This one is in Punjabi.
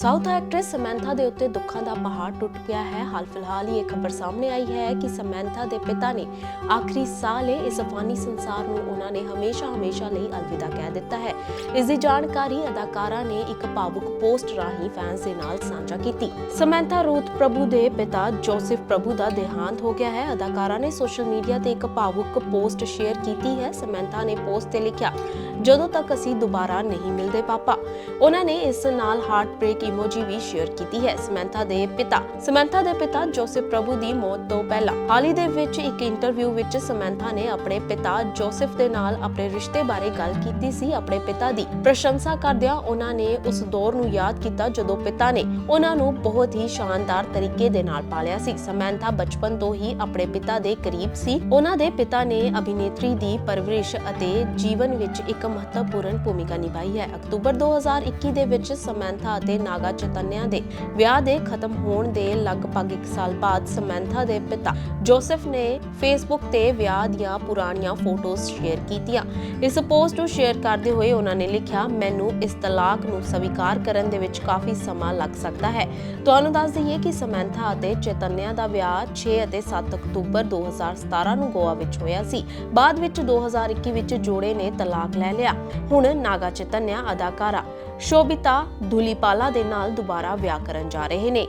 ਸਾਊਥ ਐਕਟ੍ਰੈਸ ਸਮੈਂਥਾ ਦੇ ਉੱਤੇ ਦੁੱਖਾਂ ਦਾ ਪਹਾੜ ਟੁੱਟ ਗਿਆ ਹੈ। ਹਾਲ ਫਿਲਹਾਲ ਹੀ ਇਹ ਖਬਰ ਸਾਹਮਣੇ ਆਈ ਹੈ ਕਿ ਸਮੈਂਥਾ ਦੇ ਪਿਤਾ ਨੇ ਆਖਰੀ ਸਾਹ ਲਈ ਇਸ ਫਾਨੀ ਸੰਸਾਰ ਨੂੰ ਉਹਨਾਂ ਨੇ ਹਮੇਸ਼ਾ ਹਮੇਸ਼ਾ ਲਈ ਅਲਵਿਦਾ ਕਹਿ ਦਿੱਤਾ ਹੈ। ਇਸ ਦੀ ਜਾਣਕਾਰੀ ਅਦਾਕਾਰਾ ਨੇ ਇੱਕ ਭਾਵੁਕ ਪੋਸਟ ਰਾਹੀਂ ਫੈਨਸ ਦੇ ਨਾਲ ਸਾਂਝਾ ਕੀਤੀ। ਸਮੈਂਥਾ ਰੂਥ ਪ੍ਰਭੂ ਦੇ ਪਿਤਾ ਜੋਸਫ ਪ੍ਰਭੂ ਦਾ ਦੇਹਾਂਤ ਹੋ ਗਿਆ ਹੈ। ਅਦਾਕਾਰਾ ਨੇ ਸੋਸ਼ਲ ਮੀਡੀਆ ਤੇ ਇੱਕ ਭਾਵੁਕ ਪੋਸਟ ਸ਼ੇਅਰ ਕੀਤੀ ਹੈ। ਸਮੈਂਥਾ ਨੇ ਪੋਸਟ ਤੇ ਲਿਖਿਆ, ਜਦੋਂ ਤੱਕ ਅਸੀਂ ਦੁਬਾਰਾ ਨਹੀਂ ਮਿਲਦੇ ਪਾਪਾ। ਉਹਨਾਂ ਨੇ ਇਸ ਨਾਲ ਹਾਰਟ ਬ੍ਰੇਕ ਇਮੋਜੀ ਵੀ ਸ਼ੇਅਰ ਕੀਤੀ ਹੈ ਸਮੈਂਥਾ ਦੇ ਪਿਤਾ। ਸਮੈਂਥਾ ਦੇ ਪਿਤਾ ਜੋਸਫ ਪ੍ਰਭੂ ਦੀ ਮੌਤ ਤੋਂ ਪਹਿਲਾਂ ਹਾਲ ਹੀ ਦੇ ਵਿੱਚ ਇੱਕ ਇੰਟਰਵਿਊ ਵਿੱਚ ਸਮੈਂਥਾ ਨੇ ਆਪਣੇ ਪਿਤਾ ਜੋਸਫ ਦੇ ਨਾਲ ਆਪਣੇ ਰਿਸ਼ਤੇ ਬਾਰੇ ਗੱਲ ਕੀਤੀ ਸੀ ਆਪਣੇ ਪਿਤਾ ਦੀ। ਪ੍ਰਸ਼ੰਸਾ ਕਰਦਿਆਂ ਉਹਨਾਂ ਨੇ ਉਸ ਦੌਰ ਨੂੰ ਯਾਦ ਕੀਤਾ ਜਦੋਂ ਪਿਤਾ ਨੇ ਉਹਨਾਂ ਨੂੰ ਬਹੁਤ ਹੀ ਸ਼ਾਨਦਾਰ ਤਰੀਕੇ ਦੇ ਨਾਲ ਪਾਲਿਆ ਸੀ। ਸਮੈਂਥਾ ਬਚਪਨ ਤੋਂ ਹੀ ਆਪਣੇ ਪਿਤਾ ਦੇ ਕਰੀਬ ਸੀ। ਉਹਨਾਂ ਦੇ ਪਿਤਾ ਨੇ ਅਭਿਨੇਤਰੀ ਦੀ ਪਰਵਰਿਸ਼ ਅਤੇ ਜੀਵਨ ਵਿੱਚ ਇੱਕ ਮਹੱਤਵਪੂਰਨ ਭੂਮਿਕਾ ਨਿਭਾਈ ਹੈ। ਅਕਤੂਬਰ 2021 ਦੇ ਵਿੱਚ ਸਮੈਂਥਾ ਅਤੇ ਨਾਗਾ ਚੈਤਨਿਆ ਦੇ, ਵਿਆਹ ਦੇ ਖਤਮ ਹੋਣ ਦੇ ਲਗਭਗ 1 ਸਾਲ ਬਾਅਦ ਸਮੈਂਥਾ ਦੇ ਪਿਤਾ ਜੋਸਫ ਨੇ ਫੇਸਬੁੱਕ ਤੇ ਵਿਆਹ ਦੀਆਂ ਪੁਰਾਣੀਆਂ ਫੋਟੋਜ਼ ਸ਼ੇਅਰ ਕੀਤੀਆਂ। ਇਸ ਪੋਸਟ ਨੂੰ ਸ਼ੇਅਰ ਕਰਦੇ ਹੋਏ ਉਹਨਾਂ ਨੇ ਲਿਖਿਆ, ਮੈਨੂੰ ਇਸ ਤਲਾਕ ਨੂੰ ਸਵੀਕਾਰ ਕਰਨ ਦੇ ਵਿੱਚ ਕਾਫੀ ਸਮਾਂ ਲੱਗ ਸਕਦਾ ਹੈ। ਤੁਹਾਨੂੰ ਦੱਸ ਦਈਏ ਕਿ ਸਮੈਂਥਾ ਅਤੇ ਚੈਤਨਿਆ ਦਾ ਵਿਆਹ 6 ਅਤੇ 7 ਅਕਤੂਬਰ 2017 ਨੂੰ ਗੋਆ ਵਿੱਚ ਹੋਇਆ ਸੀ। ਬਾਅਦ ਵਿੱਚ 2021 ਵਿੱਚ ਜੋੜੇ ਨੇ ਤਲਾਕ ਲੈ ਲਿਆ। ਹੁਣ ਨਾਗਾ ਚੈਤਨਿਆ ਅਦਾਕਾਰਾ ਸ਼ੋਭਿਤਾ ਧੁਲੀਪਾਲਾ ਦੇ ਨਾਲ ਦੁਬਾਰਾ ਵਿਆਹ ਕਰਨ ਜਾ ਰਹੇ ਨੇ।